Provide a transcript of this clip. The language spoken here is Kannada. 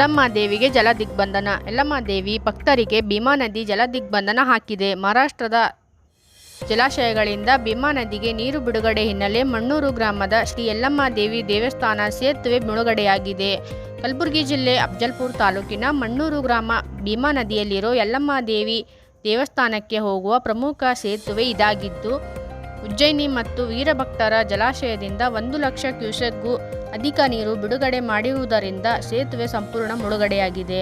ಯಲ್ಲಮ್ಮ ದೇವಿಗೆ ಜಲ ದಿಗ್ಬಂಧನ ಯಲ್ಲಮ್ಮ ದೇವಿ ಭಕ್ತರಿಗೆ ಭೀಮಾ ನದಿ ಜಲ ದಿಗ್ಬಂಧನ ಹಾಕಿದೆ. ಮಹಾರಾಷ್ಟ್ರದ ಜಲಾಶಯಗಳಿಂದ ಭೀಮಾ ನದಿಗೆ ನೀರು ಬಿಡುಗಡೆ ಹಿನ್ನೆಲೆ ಮಣ್ಣೂರು ಗ್ರಾಮದ ಶ್ರೀ ಯಲ್ಲಮ್ಮ ದೇವಿ ದೇವಸ್ಥಾನ ಸೇತುವೆ ಮುಳುಗಡೆಯಾಗಿದೆ. ಕಲಬುರಗಿ ಜಿಲ್ಲೆ ಅಫ್ಜಲ್ಪುರ ತಾಲೂಕಿನ ಮಣ್ಣೂರು ಗ್ರಾಮ ಭೀಮಾ ನದಿಯಲ್ಲಿರೋ ಯಲ್ಲಮ್ಮ ದೇವಿ ದೇವಸ್ಥಾನಕ್ಕೆ ಹೋಗುವ ಪ್ರಮುಖ ಸೇತುವೆ ಇದಾಗಿದ್ದು ಉಜ್ಜಯಿನಿ ಮತ್ತು ವೀರಭಕ್ತರ ಜಲಾಶಯದಿಂದ ಒಂದು ಲಕ್ಷ ಕ್ಯೂಸೆಕ್ಗೂ ಅಧಿಕ ನೀರು ಬಿಡುಗಡೆ ಮಾಡಿರುವುದರಿಂದ ಸೇತುವೆ ಸಂಪೂರ್ಣ ಮುಳುಗಡೆಯಾಗಿದೆ.